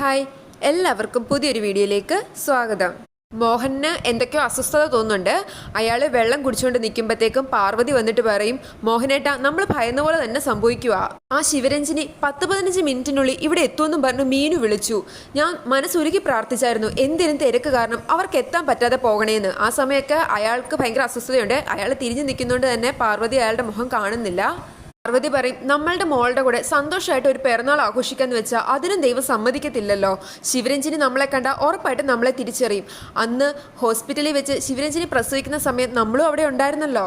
Hi. എല്ലാവർക്കും പുതിയൊരു വീഡിയോയിലേക്ക് സ്വാഗതം. മോഹന് എന്തൊക്കെയോ അസ്വസ്ഥത തോന്നുന്നുണ്ട്. അയാൾ വെള്ളം കുടിച്ചുകൊണ്ട് നിൽക്കുമ്പോഴത്തേക്കും പാർവതി വന്നിട്ട് പറയും മോഹനേട്ട നമ്മൾ ഭയന്ന പോലെ തന്നെ സംഭവിക്കുക ആ ശിവരഞ്ജിനി പത്ത് പതിനഞ്ച് മിനിറ്റിനുള്ളിൽ ഇവിടെ എത്തുമെന്നും പറഞ്ഞു മീനു വിളിച്ചു. ഞാൻ മനസ്സുരുക്കി പ്രാർത്ഥിച്ചായിരുന്നു. എന്തിനും തിരക്ക് കാരണം അവർക്ക് എത്താൻ പറ്റാതെ പോകണേന്ന്. ആ സമയമൊക്കെ അയാൾക്ക് ഭയങ്കര അസ്വസ്ഥതയുണ്ട്. അയാൾ തിരിഞ്ഞു നിൽക്കുന്നതുകൊണ്ട് തന്നെ പാർവതി അയാളുടെ മുഖം കാണുന്നില്ല. പാർവതി പറയും നമ്മളുടെ മോളുടെ കൂടെ സന്തോഷമായിട്ട് ഒരു പിറന്നാൾ ആഘോഷിക്കാന്ന് വെച്ചാൽ അതിനും ദൈവം സമ്മതിക്കത്തില്ലല്ലോ. ശിവരഞ്ജിനി നമ്മളെ കണ്ട ഉറപ്പായിട്ട് നമ്മളെ തിരിച്ചറിയും. അന്ന് ഹോസ്പിറ്റലിൽ വെച്ച് ശിവരഞ്ജിനി പ്രസവിക്കുന്ന സമയം നമ്മളും അവിടെ ഉണ്ടായിരുന്നല്ലോ.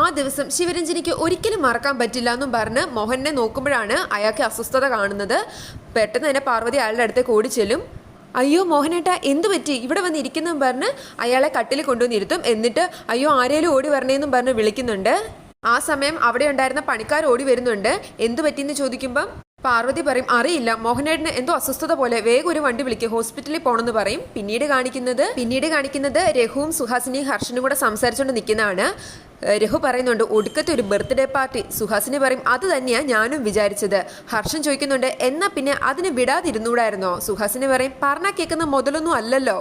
ആ ദിവസം ശിവരഞ്ജിനിക്ക് ഒരിക്കലും മറക്കാൻ പറ്റില്ല എന്നും പറഞ്ഞ് മോഹനെ നോക്കുമ്പോഴാണ് അയാൾക്ക് അസ്വസ്ഥത കാണുന്നത്. പെട്ടെന്ന് തന്നെ പാർവതി അയാളുടെ അടുത്തേക്ക് കൂടി ചെല്ലും. അയ്യോ മോഹനേട്ട എന്തു പറ്റി? ഇവിടെ വന്ന് ഇരിക്കുന്നും പറഞ്ഞ് അയാളെ കട്ടിൽ കൊണ്ടുവന്നിരുത്തും എന്നിട്ട് അയ്യോ ആരേലും ഓടി വരണേന്നും പറഞ്ഞ് വിളിക്കുന്നുണ്ട്. ആ സമയം അവിടെ ഉണ്ടായിരുന്ന പണിക്കാർ ഓടി വരുന്നുണ്ട്. എന്തു പറ്റിയെന്ന് ചോദിക്കുമ്പം പാർവതി പറയും അറിയില്ല മോഹനേടിന് എന്തോ അസ്വസ്ഥത പോലെ വേഗം ഒരു വണ്ടി വിളിക്കുക ഹോസ്പിറ്റലിൽ പോകണമെന്ന് പറയും. പിന്നീട് കാണിക്കുന്നത് പിന്നീട് കാണിക്കുന്നത് രഘുവും സുഹാസിനിയും ഹർഷനും കൂടെ സംസാരിച്ചുകൊണ്ട് നിൽക്കുന്നതാണ് രഘു പറയുന്നുണ്ട് ഒടുക്കത്തെ ഒരു ബർത്ത്ഡേ പാർട്ടി. സുഹാസിനി പറയും അത് തന്നെയാണ് ഞാനും വിചാരിച്ചത്. ഹർഷൻ ചോദിക്കുന്നുണ്ട് എന്നാ പിന്നെ അതിന് വിടാതിരുന്നൂടായിരുന്നോ? സുഹാസിനി പറയും പറഞ്ഞാൽ കേൾക്കുന്ന മുതലൊന്നും അല്ലല്ലോ.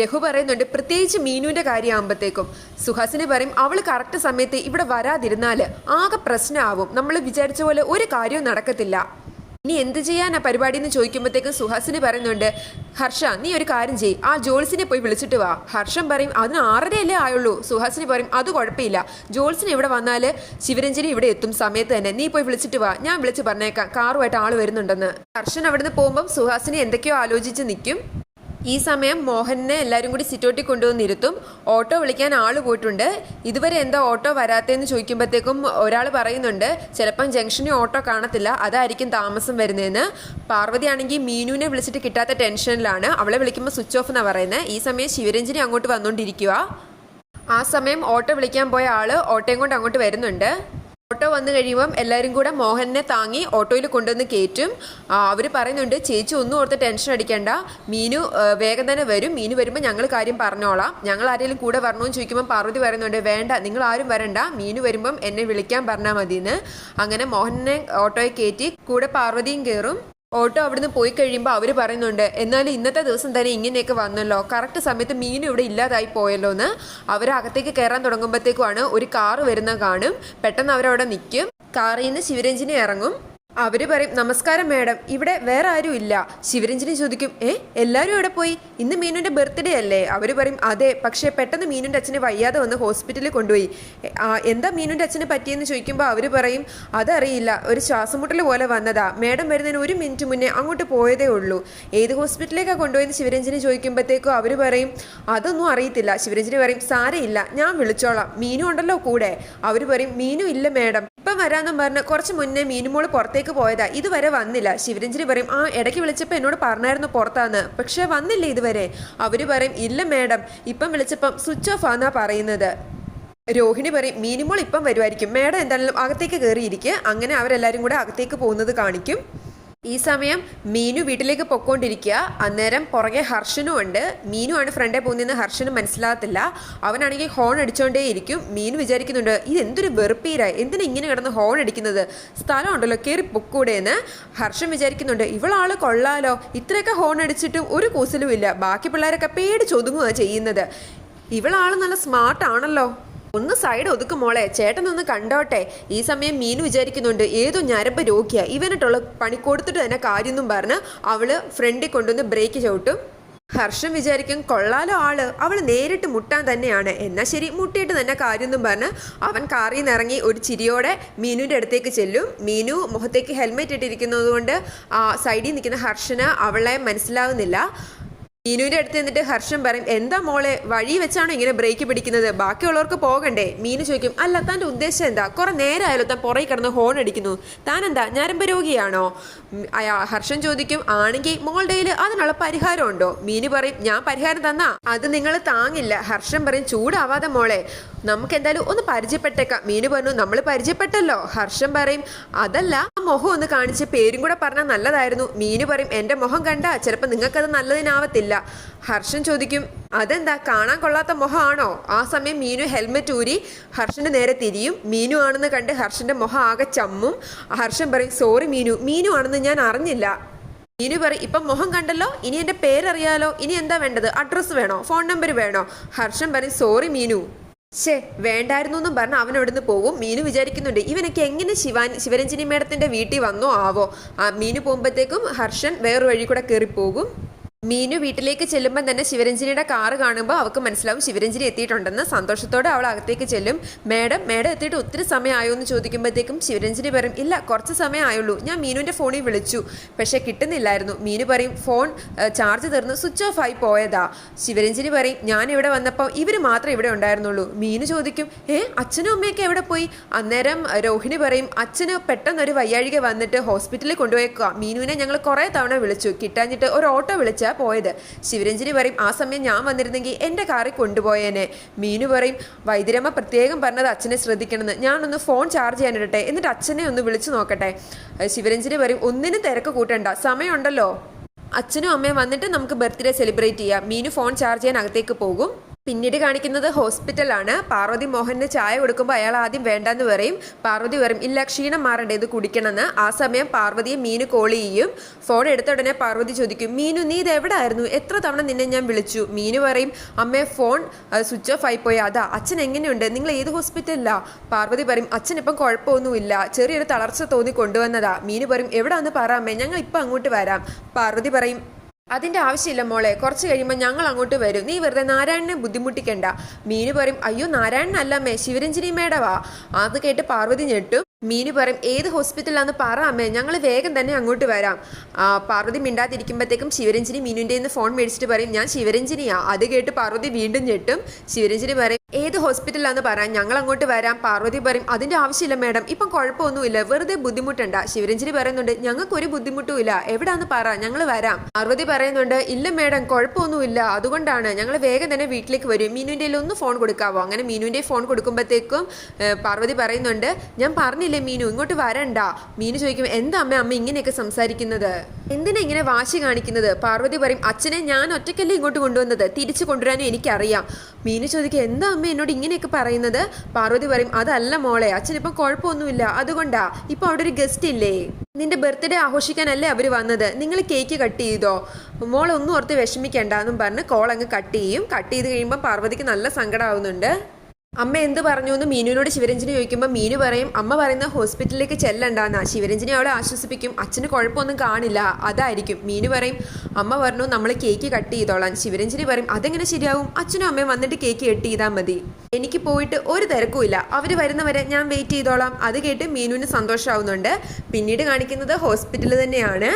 രഘു പറയുന്നുണ്ട് പ്രത്യേകിച്ച് മീനുവിന്റെ കാര്യമാകുമ്പോഴത്തേക്കും സുഹാസിന് പറയും അവൾ കറക്റ്റ് സമയത്ത് ഇവിടെ വരാതിരുന്നാൽ ആകെ പ്രശ്നമാവും നമ്മൾ വിചാരിച്ച പോലെ ഒരു കാര്യവും നടക്കത്തില്ല. ഇനി എന്ത് ചെയ്യാനാ പരിപാടി എന്ന് ചോദിക്കുമ്പോഴത്തേക്കും സുഹാസിന് പറയുന്നുണ്ട് ഹർഷ നീ ഒരു കാര്യം ചെയ് ആ ജോൾസിനെ പോയി വിളിച്ചിട്ട് വാ. ഹർഷൻ പറയും അതിന് ആറരയല്ലേ ആയുള്ളൂ. സുഹാസിന് പറയും അത് കുഴപ്പമില്ല. ജോൾസിന് ഇവിടെ വന്നാൽ ശിവരഞ്ജനി ഇവിടെ എത്തും. സമയത്ത് തന്നെ നീ പോയി വിളിച്ചിട്ട് വാ. ഞാൻ വിളിച്ച് പറഞ്ഞേക്കാം. കാറുമായിട്ട് ആൾ വരുന്നുണ്ടെന്ന്. ഹർഷൻ അവിടുന്ന് പോകുമ്പം സുഹാസിനെ എന്തൊക്കെയോ ആലോചിച്ച് നിൽക്കും. ഈ സമയം മോഹനെ എല്ലാവരും കൂടി സിറ്റോട്ടി കൊണ്ടുവന്നിരുത്തും ഓട്ടോ വിളിക്കാൻ ആൾ പോയിട്ടുണ്ട്. ഇതുവരെ എന്താ ഓട്ടോ വരാത്തതെന്ന് ചോദിക്കുമ്പോഴത്തേക്കും ഒരാൾ പറയുന്നുണ്ട് ചിലപ്പം ജംഗ്ഷനിൽ ഓട്ടോ കാണത്തില്ല അതായിരിക്കും താമസം വരുന്നതെന്ന് പാർവതിയാണെങ്കിൽ മീനുവിനെ വിളിച്ചിട്ട് കിട്ടാത്ത ടെൻഷനിലാണ്. അവളെ വിളിക്കുമ്പോൾ സ്വിച്ച് ഓഫ് എന്നാണ് പറയുന്നത് ഈ സമയം ശിവരഞ്ജനി അങ്ങോട്ട് വന്നുകൊണ്ടിരിക്കുക ആ സമയം ഓട്ടോ വിളിക്കാൻ പോയ ആൾ ഓട്ടോയും കൊണ്ട് അങ്ങോട്ട് വരുന്നുണ്ട്. ഓട്ടോ വന്നു കഴിയുമ്പം എല്ലാവരും കൂടെ മോഹനെ താങ്ങി ഓട്ടോയിൽ കൊണ്ടുവന്ന് കയറ്റും. അവർ പറയുന്നുണ്ട് ചേച്ചി ഒന്നും ഓർത്ത് ടെൻഷൻ അടിക്കേണ്ട. മീനു വേഗം തന്നെ വരും. മീനു വരുമ്പോൾ ഞങ്ങൾ കാര്യം പറഞ്ഞോളാം. ഞങ്ങൾ ആരെങ്കിലും കൂടെ വരണമെന്ന് ചോദിക്കുമ്പോൾ പാർവതി പറയുന്നുണ്ട് വേണ്ട നിങ്ങൾ ആരും വരണ്ട. മീനു വരുമ്പം എന്നെ വിളിക്കാൻ പറഞ്ഞാൽ മതിയെന്ന് അങ്ങനെ മോഹനെ ഓട്ടോയിൽ കയറ്റി കൂടെ പാർവതിയും കയറും ഓട്ടോ അവിടുന്ന് പോയി കഴിയുമ്പോൾ അവർ പറയുന്നുണ്ട് എന്നാലും ഇന്നത്തെ ദിവസം തന്നെ ഇങ്ങനെയൊക്കെ വന്നല്ലോ. കറക്റ്റ് സമയത്ത് മീൻ ഇവിടെ ഇല്ലാതായി പോയല്ലോ എന്ന് അവർ അകത്തേക്ക് കയറാൻ തുടങ്ങുമ്പോഴത്തേക്കുമാണ് ഒരു കാറ് വരുന്ന കാണും. പെട്ടെന്ന് അവരവിടെ നിൽക്കും കാറിൽ നിന്ന് ശിവരഞ്ജിനി ഇറങ്ങും. അവർ പറയും നമസ്കാരം മാഡം. ഇവിടെ വേറെ ആരും ഇല്ല. ശിവരഞ്ജനി ചോദിക്കും ഏ എല്ലാവരും ഇവിടെ പോയി? ഇന്ന് മീനുന്റെ ബർത്ത്ഡേ അല്ലേ? അവർ പറയും അതെ പക്ഷേ പെട്ടെന്ന് മീനുന്റെ അച്ഛനെ വയ്യാതെ വന്ന് ഹോസ്പിറ്റലിൽ കൊണ്ടുപോയി. എന്താ മീനുന്റെ അച്ഛന് പറ്റിയെന്ന് ചോദിക്കുമ്പോൾ അവർ പറയും അതറിയില്ല ഒരു ശ്വാസമുട്ടൽ പോലെ വന്നതാ. മാഡം വരുന്നതിന് ഒരു മിനിറ്റ് മുന്നേ അങ്ങോട്ട് പോയതേ ഉള്ളൂ. ഏത് ഹോസ്പിറ്റലിലേക്കാണ് കൊണ്ടുപോയെന്ന് ശിവരഞ്ജനി ചോദിക്കുമ്പോഴത്തേക്കും അവർ പറയും അതൊന്നും അറിയത്തില്ല. ശിവരഞ്ജനി പറയും സാരയില്ല ഞാൻ വിളിച്ചോളാം. മീനു ഉണ്ടല്ലോ കൂടെ. അവർ പറയും മീനു ഇല്ല മാഡം. ഇപ്പം വരാന്നും പറഞ്ഞ് കുറച്ച് മുന്നേ മീനുമോൾ പുറത്തേക്ക് പോയതാ. ഇതുവരെ വന്നില്ല. ശിവരഞ്ജനി പറയും ആ ഇടയ്ക്ക് വിളിച്ചപ്പോൾ എന്നോട് പറഞ്ഞായിരുന്നു പുറത്താന്ന്. പക്ഷേ വന്നില്ല ഇതുവരെ. അവർ പറയും ഇല്ല മേഡം. ഇപ്പം വിളിച്ചപ്പം സ്വിച്ച് ഓഫ് ആന്നാ പറയുന്നത്. രോഹിണി പറയും മീനുമോൾ ഇപ്പം വരുമായിരിക്കും മാഡം എന്തായാലും അകത്തേക്ക് കയറിയിരിക്കുക അങ്ങനെ അവരെല്ലാവരും കൂടെ അകത്തേക്ക് പോകുന്നത് കാണിക്കും. ഈ സമയം മീനു വീട്ടിലേക്ക് പൊക്കോണ്ടിരിക്കുക. അന്നേരം പുറകെ ഹർഷനും ഉണ്ട്. മീനു ആണ് ഫ്രണ്ടേ പോകുന്നതെന്ന് ഹർഷനും മനസ്സിലാകത്തില്ല. അവനാണെങ്കിൽ ഹോൺ അടിച്ചോണ്ടേയിരിക്കും മീനു വിചാരിക്കുന്നുണ്ട് ഇത് എന്തൊരു വെറുപ്പീരായി എന്തിനാ ഇങ്ങനെ കിടന്ന് ഹോൺ അടിക്കുന്നത്? സ്ഥലം ഉണ്ടല്ലോ കയറി പൊക്കൂടെയെന്ന് ഹർഷൻ വിചാരിക്കുന്നുണ്ട് ഇവളാൾ കൊള്ളാലോ. ഇത്രയൊക്കെ ഹോൺ അടിച്ചിട്ടും ഒരു കൂസലും ഇല്ല. ബാക്കി പിള്ളേരൊക്കെ പേടിച്ചൊതുങ്ങുക ചെയ്യുന്നത്. ഇവളാൾ നല്ല സ്മാർട്ട് ആണല്ലോ. ഒന്ന് സൈഡ് ഒതുക്കും മോളെ. ചേട്ടനൊന്ന് കണ്ടോട്ടെ. ഈ സമയം മീനു വിചാരിക്കുന്നുണ്ട് ഏതോ ഞരമ്പ് രോഗിയാ. ഇവനിട്ടുള്ള പണി കൊടുത്തിട്ട് തന്നെ കാര്യമൊന്നും പറഞ്ഞ് അവൾ ഫ്രണ്ടിൽ കൊണ്ടുവന്ന് ബ്രേക്ക് ചവിട്ടും. ഹർഷം വിചാരിക്കും കൊള്ളാലോ ആൾ. അവൾ നേരിട്ട് മുട്ടാൻ തന്നെയാണ്. എന്നാ ശരി മുട്ടിയിട്ട് തന്നെ കാര്യമൊന്നും പറഞ്ഞ് അവൻ കാറിൽ നിന്ന് ഇറങ്ങി ഒരു ചിരിയോടെ മീനുവിന്റെ അടുത്തേക്ക് ചെല്ലും. മീനു മുഖത്തേക്ക് ഹെൽമെറ്റ് ഇട്ടിരിക്കുന്നത് കൊണ്ട് സൈഡിൽ നിൽക്കുന്ന ഹർഷന് അവളെ മനസ്സിലാവുന്നില്ല. മീനുവിന്റെ അടുത്ത് നിന്നിട്ട് ഹർഷം പറയും എന്താ മോളെ വഴി വെച്ചാണോ ഇങ്ങനെ ബ്രേക്ക് പിടിക്കുന്നത്? ബാക്കിയുള്ളവർക്ക് പോകണ്ടേ? മീനു ചോദിക്കും അല്ല താന്റെ ഉദ്ദേശം എന്താ? കുറെ നേരമായാലോ താൻ പുറകെ കിടന്ന് ഹോൺ അടിക്കുന്നു. താൻ എന്താ ഞരമ്പ് രോഗിയാണോ? ഹർഷൻ ചോദിക്കും ആണെങ്കിൽ മോളുടെ അതിനുള്ള പരിഹാരം ഉണ്ടോ? മീനു പറയും ഞാൻ പരിഹാരം തന്നാ. അത് നിങ്ങൾ താങ്ങില്ല. ഹർഷൻ പറയും ചൂടാവാതെ മോളെ നമുക്ക് എന്തായാലും ഒന്ന് പരിചയപ്പെട്ടേക്കാം. മീനു പറഞ്ഞു നമ്മൾ പരിചയപ്പെട്ടല്ലോ. ഹർഷൻ പറയും അതല്ല മുഖം ഒന്ന് കാണിച്ച് പേരും കൂടെ പറഞ്ഞാൽ നല്ലതായിരുന്നു. മീനു പറയും എന്റെ മുഖം കണ്ട ചിലപ്പോൾ നിങ്ങൾക്കത് നല്ലതിനാവത്തില്ല. ഹർഷൻ ചോദിക്കും അതെന്താ കാണാൻ കൊള്ളാത്ത മുഖമാണോ? ആ സമയം മീനു ഹെൽമെറ്റ് ഊരി ഹർഷന്റെ നേരെ തിരിയും. മീനു ആണെന്ന് കണ്ട് ഹർഷന്റെ മുഖം ആകെ ചമ്മും. ഹർഷൻ പറയും സോറി മീനു മീനു ആണെന്ന് ഞാൻ അറിഞ്ഞില്ല. മീനു പറയും ഇപ്പം മുഖം കണ്ടല്ലോ ഇനി എന്റെ പേരറിയാലോ ഇനി എന്താ വേണ്ടത്? അഡ്രസ്സ് വേണോ? ഫോൺ നമ്പർ വേണോ? ഹർഷൻ പറയും സോറി മീനു. ഷേ വേണ്ടായിരുന്നു എന്നും പറഞ്ഞ് അവൻ അവിടുന്ന് പോകും. മീനു വിചാരിക്കുന്നുണ്ട് ഇവനൊക്കെ എങ്ങനെ ശിവാൻ ശിവരഞ്ജിനി മേഡത്തിന്റെ വീട്ടിൽ വന്നോ ആവോ? ആ മീനു പോകുമ്പോഴത്തേക്കും ഹർഷൻ വേറൊരു വഴി കൂടെ കയറിപ്പോകും. പോകും മീനു വീട്ടിലേക്ക് ചെല്ലുമ്പോൾ തന്നെ ശിവരഞ്ജിനിയുടെ കാറ് കാണുമ്പോൾ അവൾക്ക് മനസ്സിലാവും ശിവരഞ്ജിനി എത്തിയിട്ടുണ്ടെന്ന്. സന്തോഷത്തോടെ അവൾ അകത്തേക്ക് ചെല്ലും. മേഡം മേഡം എത്തിയിട്ട് ഒത്തിരി സമയമായോ എന്ന് ചോദിക്കുമ്പോഴത്തേക്കും ശിവരഞ്ജിനി പറയും ഇല്ല കുറച്ച് സമയം ആയുള്ളൂ ഞാൻ മീനുവിന്റെ ഫോണിൽ വിളിച്ചു. പക്ഷേ കിട്ടുന്നില്ലായിരുന്നു. മീനു പറയും ഫോൺ ചാർജ് തീർന്ന് സ്വിച്ച് ഓഫ് ആയി പോയതാ. ശിവരഞ്ജിനി പറയും ഞാൻ ഇവിടെ വന്നപ്പോൾ ഇവർ മാത്രമേ ഇവിടെ ഉണ്ടായിരുന്നുള്ളൂ. മീനു ചോദിക്കും ഏ അച്ഛനും അമ്മയൊക്കെ എവിടെ പോയി? അന്നേരം രോഹിണി പറയും അച്ഛന് പെട്ടെന്നൊരു വയ്യാഴിക വന്നിട്ട് ഹോസ്പിറ്റലിൽ കൊണ്ടുപോയേക്കുക മീനുവിനെ ഞങ്ങൾ കുറേ തവണ വിളിച്ചു. കിട്ടാഞ്ഞിട്ട് ഒരു ഓട്ടോ വിളിച്ചാ പോയത്. ശിവരഞ്ജിനി പറയും ആ സമയം ഞാൻ വന്നിരുന്നെങ്കിൽ എന്റെ കാറിൽ കൊണ്ടുപോയേനെ. മീനു പറയും വൈദ്യരമ്മ പ്രത്യേകം പറഞ്ഞത് അച്ഛനെ ശ്രദ്ധിക്കണമെന്ന്. ഞാനൊന്ന് ഫോൺ ചാർജ് ചെയ്യാനിടട്ടെ എന്നിട്ട് അച്ഛനെ ഒന്ന് വിളിച്ചു നോക്കട്ടെ. ശിവരഞ്ജിനി പറയും ഒന്നിനും തിരക്ക് കൂട്ടണ്ട. സമയമുണ്ടല്ലോ. അച്ഛനും അമ്മയും വന്നിട്ട് നമുക്ക് ബർത്ത്ഡേ സെലിബ്രേറ്റ് ചെയ്യാം. മീനു ഫോൺ ചാർജ് ചെയ്യാൻ അകത്തേക്ക് പോകും. പിന്നീട് കാണിക്കുന്നത് ഹോസ്പിറ്റലാണ്. പാർവതി മോഹന് ചായ കൊടുക്കുമ്പോൾ അയാൾ ആദ്യം വേണ്ടെന്ന് പറയും. പാർവതി പറയും ഇല്ല ക്ഷീണം മാറണ്ടേ ഇത് കുടിക്കണമെന്ന്. ആ സമയം പാർവതിയെ മീനു കോൾ ചെയ്യും. ഫോൺ എടുത്ത ഉടനെ പാർവതി ചോദിക്കും മീനു നീ ഇത് എവിടെ ആയിരുന്നു എത്ര തവണ നിന്നെ ഞാൻ വിളിച്ചു? മീനു പറയും അമ്മേ ഫോൺ സ്വിച്ച് ഓഫ് ആയി പോയി അതാ അച്ഛൻ എങ്ങനെയുണ്ട്? നിങ്ങൾ ഏത് ഹോസ്പിറ്റലിലാ? പാർവതി പറയും അച്ഛൻ ഇപ്പം കുഴപ്പമൊന്നുമില്ല. ചെറിയൊരു തളർച്ച തോന്നി കൊണ്ടുവന്നതാ. മീനു പറയും എവിടാന്ന് പറ അമ്മേ ഞങ്ങൾ ഇപ്പം അങ്ങോട്ട് വരാം. പാർവതി പറയും അതിന്റെ ആവശ്യമില്ല മോളെ. കുറച്ച് കഴിയുമ്പോൾ ഞങ്ങൾ അങ്ങോട്ട് വരും. നീ വെറുതെ നാരായണനെ ബുദ്ധിമുട്ടിക്കണ്ട. മീനു പറയും അയ്യോ നാരായണനല്ലമ്മേ ശിവരഞ്ജിനി മേഡവാ. അത് കേട്ട് പാർവതി ഞെട്ടും. മീനു പറയും ഏത് ഹോസ്പിറ്റലാന്ന് പറ അമ്മേ ഞങ്ങൾ വേഗം തന്നെ അങ്ങോട്ട് വരാം. പാർവതി മിണ്ടാതിരിക്കുമ്പോഴത്തേക്കും ശിവരഞ്ജിനി മീനുവിന്റെ നിന്ന് ഫോൺ മേടിച്ചിട്ട് പറയും ഞാൻ ശിവരഞ്ജിനിയാ. അത് കേട്ട് പാർവതി വീണ്ടും ഞെട്ടും. ശിവരഞ്ജിനി പറയും ഏത് ഹോസ്പിറ്റലാന്ന് പറയാം ഞങ്ങൾ അങ്ങോട്ട് വരാം. പാർവതി പറയും അതിന്റെ ആവശ്യമില്ല മാഡം ഇപ്പം കുഴപ്പമൊന്നുമില്ല വെറുതെ ബുദ്ധിമുട്ടണ്ട. ശിവരഞ്ജിനി പറയുന്നുണ്ട് ഞങ്ങൾക്ക് ഒരു ബുദ്ധിമുട്ടും ഇല്ല എവിടാന്ന് പറ ഞങ്ങൾ വരാം. പാർവതി പറയുന്നുണ്ട് ഇല്ല മാഡം കുഴപ്പമൊന്നുമില്ല അതുകൊണ്ടാണ് ഞങ്ങൾ വേഗം തന്നെ വീട്ടിലേക്ക് വരും. മീനുവിന്റെ ഒന്ന് ഫോൺ കൊടുക്കാവോ? അങ്ങനെ മീനുവിന്റെ ഫോൺ കൊടുക്കുമ്പോഴത്തേക്കും പാർവതി പറയുന്നുണ്ട് ഞാൻ പറഞ്ഞില്ലേ മീനു? ഇങ്ങോട്ട് വരണ്ട. മീനു ചോദിക്കും എന്താ അമ്മ അമ്മ ഇങ്ങനെയൊക്കെ സംസാരിക്കുന്നത്? എന്തിനാ ഇങ്ങനെ വാശി കാണിക്കുന്നത്? പാർവതി പറയും അച്ഛനെ ഞാൻ ഒറ്റയ്ക്കല്ലേ ഇങ്ങോട്ട് കൊണ്ടുവന്നത്? തിരിച്ചു കൊണ്ടുവരാനും എനിക്കറിയാം. മീനു ചോദിക്കും എന്താ അമ്മ എന്നോട് ഇങ്ങനെയൊക്കെ പറയുന്നത്? പാർവതി പറയും അതല്ല മോളെ അച്ഛനിപ്പം കുഴപ്പമൊന്നുമില്ല. അതുകൊണ്ടാ ഇപ്പൊ അവിടെ ഒരു ഗസ്റ്റ് ഇല്ലേ? നിന്റെ ബർത്ത്ഡേ ആഘോഷിക്കാനല്ലേ അവർ വന്നത്? നിങ്ങൾ കേക്ക് കട്ട് ചെയ്തോ? മോളെ ഒന്നും ഓർത്ത് വിഷമിക്കണ്ട എന്നും പറഞ്ഞ് കോൾ അങ്ങ് കട്ട് ചെയ്യും. കട്ട് ചെയ്ത് കഴിയുമ്പോൾ പാർവതിക്ക് നല്ല സങ്കടമാവുന്നുണ്ട് അമ്മ എന്ത് പറഞ്ഞു എന്ന് മീനുവിനോട് ശിവരഞ്ജനി ചോദിക്കുമ്പോൾ മീനു പറയും അമ്മ പറയുന്ന ഹോസ്പിറ്റലിലേക്ക് ചെല്ലണ്ടാന്നാ. ശിവരഞ്ജനി അവളെ ആശ്വസിപ്പിക്കും. അച്ഛന് കുഴപ്പമൊന്നും കാണില്ല. അതായിരിക്കും. മീനു പറയും അമ്മ പറഞ്ഞു നമ്മൾ കേക്ക് കട്ട് ചെയ്തോളാം. ശിവരഞ്ജനി പറയും അതെങ്ങനെ ശരിയാവും? അച്ഛനും അമ്മയും വന്നിട്ട് കേക്ക് കട്ട് ചെയ്താൽ മതി. എനിക്ക് പോയിട്ട് ഒരു തിരക്കുമില്ല അവർ വരുന്നവരെ ഞാൻ വെയിറ്റ് ചെയ്തോളാം. അത് കേട്ട് മീനുവിന് സന്തോഷമാവുന്നുണ്ട് പിന്നീട് കാണിക്കുന്നത് ഹോസ്പിറ്റൽ തന്നെയാണ്.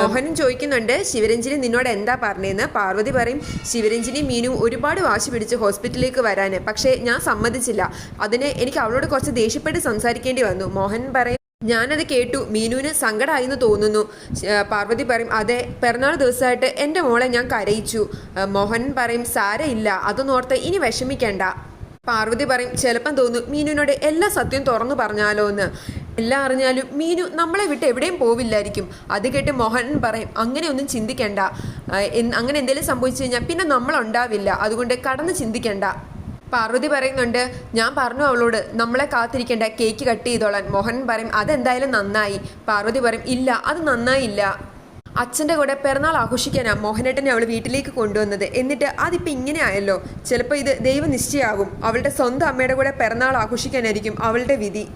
മോഹനും ചോദിക്കുന്നുണ്ട് ശിവരഞ്ജിനി നിന്നോട് എന്താ പറഞ്ഞതെന്ന് പാർവതി പറയും ശിവരഞ്ജിനി മീനു ഒരുപാട് വാശി പിടിച്ച് ഹോസ്പിറ്റലിലേക്ക് വരാൻ പക്ഷേ ഞാൻ സമ്മതിച്ചില്ല. അതിന് എനിക്ക് അവളോട് കുറച്ച് ദേഷ്യപ്പെട്ട് സംസാരിക്കേണ്ടി വന്നു. മോഹൻ പറയും ഞാനത് കേട്ടു. മീനുവിന് സങ്കടമായി എന്ന് തോന്നുന്നു പാർവതി പറയും അതെ പിറന്നാൾ ദിവസമായിട്ട് എന്റെ മോളെ ഞാൻ കരയിച്ചു. മോഹൻ പറയും സാരയില്ല. അതൊന്നോർത്ത് ഇനി വിഷമിക്കണ്ട. പാർവതി പറയും ചിലപ്പം തോന്നും മീനുവിനോട് എല്ലാ സത്യവും തുറന്നു പറഞ്ഞാലോ എന്ന്. എല്ലാം അറിഞ്ഞാലും മീനു നമ്മളെ വിട്ട് എവിടെയും പോവില്ലായിരിക്കും. അത് കേട്ട് മോഹൻ പറയും അങ്ങനെയൊന്നും ചിന്തിക്കണ്ട. അങ്ങനെ എന്തെങ്കിലും സംഭവിച്ചു കഴിഞ്ഞാൽ പിന്നെ നമ്മളുണ്ടാവില്ല. അതുകൊണ്ട് കടന്ന് ചിന്തിക്കണ്ട. പാർവതി പറയുന്നുണ്ട് ഞാൻ പറഞ്ഞു അവളോട് നമ്മളെ കാത്തിരിക്കേണ്ട കേക്ക് കട്ട് ചെയ്തോളാൻ. മോഹൻ പറയും അതെന്തായാലും നന്നായി. പാർവതി പറയും ഇല്ല അത് നന്നായില്ല. അച്ഛന്റെ കൂടെ പിറന്നാൾ ആഘോഷിക്കാനാ മോഹനേട്ടനെ അവൾ വീട്ടിലേക്ക് കൊണ്ടുവന്നത്. എന്നിട്ട് അതിപ്പോൾ ഇങ്ങനെ ആയല്ലോ. ചിലപ്പോൾ ഇത് ദൈവനിശ്ചയാകും അവളുടെ സ്വന്തം അമ്മയുടെ കൂടെ പിറന്നാൾ ആഘോഷിക്കാനായിരിക്കും അവളുടെ വിധി.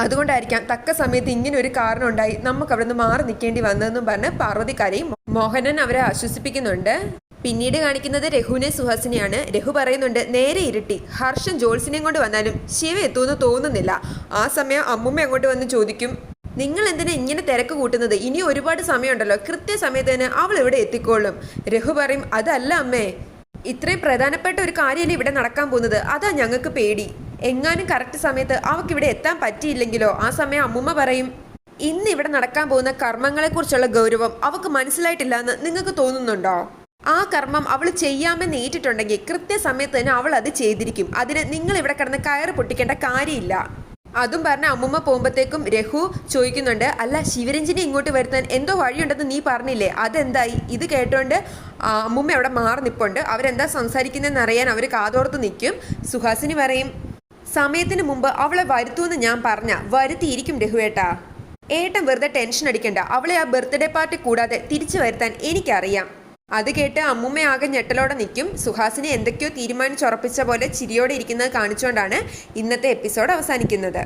അതുകൊണ്ടായിരിക്കാം തക്ക സമയത്ത് ഇങ്ങനെ ഒരു കാരണം ഉണ്ടായി നമുക്ക് അവിടെ നിന്ന് മാറി നിൽക്കേണ്ടി വന്നതെന്നും പറഞ്ഞ് പാർവതിക്കാരെയും മോഹനൻ അവരെ ആശ്വസിപ്പിക്കുന്നുണ്ട്. പിന്നീട് കാണിക്കുന്നത് രഘുവിനെ സുഹാസിനെയാണ്. രഘു പറയുന്നുണ്ട് നേരെ ഇരുട്ടി. ഹർഷൻ ജോൾസിനെയും കൊണ്ട് വന്നാലും ശിവ എത്തുമെന്ന് തോന്നുന്നില്ല. ആ സമയം അമ്മുമ്മ അങ്ങോട്ട് വന്ന് ചോദിക്കും. നിങ്ങൾ എന്തിനാ ഇങ്ങനെ തിരക്ക് കൂട്ടുന്നത്? ഇനി ഒരുപാട് സമയമുണ്ടല്ലോ. കൃത്യസമയത്ത് തന്നെ അവൾ ഇവിടെ എത്തിക്കോളും. രഘു പറയും അതല്ല അമ്മേ. ഇത്രയും പ്രധാനപ്പെട്ട ഒരു കാര്യമല്ലേ ഇവിടെ നടക്കാൻ പോകുന്നത്? അതാ ഞങ്ങൾക്ക് പേടി. എങ്ങാനും കറക്റ്റ് സമയത്ത് അവൾക്ക് ഇവിടെ എത്താൻ പറ്റിയില്ലെങ്കിലോ? ആ സമയം അമ്മുമ്മ പറയും ഇന്ന് ഇവിടെ നടക്കാൻ പോകുന്ന കർമ്മങ്ങളെക്കുറിച്ചുള്ള ഗൗരവം അവൾക്ക് മനസ്സിലായിട്ടില്ല എന്ന് നിങ്ങൾക്ക് തോന്നുന്നുണ്ടോ? ആ കർമ്മം അവൾ ചെയ്യാമെന്ന് ഏറ്റിട്ടുണ്ടെങ്കിൽ കൃത്യസമയത്ത് തന്നെ അവൾ അത് ചെയ്തിരിക്കും. അതിന് നിങ്ങൾ ഇവിടെ കിടന്ന് കയറ് പൊട്ടിക്കേണ്ട കാര്യമില്ല. അതും പറഞ്ഞ അമ്മുമ്മ പോകുമ്പോഴത്തേക്കും രഘു ചോദിക്കുന്നുണ്ട് അല്ല ശിവരഞ്ജിനെ ഇങ്ങോട്ട് വരുത്താൻ എന്തോ വഴിയുണ്ടെന്ന് നീ പറഞ്ഞില്ലേ? അതെന്തായി? ഇത് കേട്ടോണ്ട് അമ്മുമ്മ അവിടെ മാറി നിപ്പുണ്ട്. അവരെന്താ സംസാരിക്കുന്നതെന്ന് അറിയാൻ അവർ കാതോർത്ത് നിൽക്കും സുഹാസിനി പറയും സമയത്തിന് മുമ്പ് അവളെ വരുത്തുമെന്ന് ഞാൻ പറഞ്ഞ. വരുത്തിയിരിക്കും രഘുവേട്ടാ. ഏട്ടൻ വെറുതെ ടെൻഷൻ അടിക്കണ്ട. അവളെ ആ ബർത്ത്ഡേ പാർട്ടി കൂടാതെ തിരിച്ചു വരുത്താൻ എനിക്കറിയാം. അത് കേട്ട് അമ്മുമ്മ ആകെ ഞെട്ടലോടെ നിൽക്കും. സുഹാസിനെ എന്തൊക്കെയോ തീരുമാനിച്ചുറപ്പിച്ച പോലെ ചിരിയോടെ ഇരിക്കുന്നത് കാണിച്ചുകൊണ്ടാണ് ഇന്നത്തെ എപ്പിസോഡ് അവസാനിക്കുന്നത്.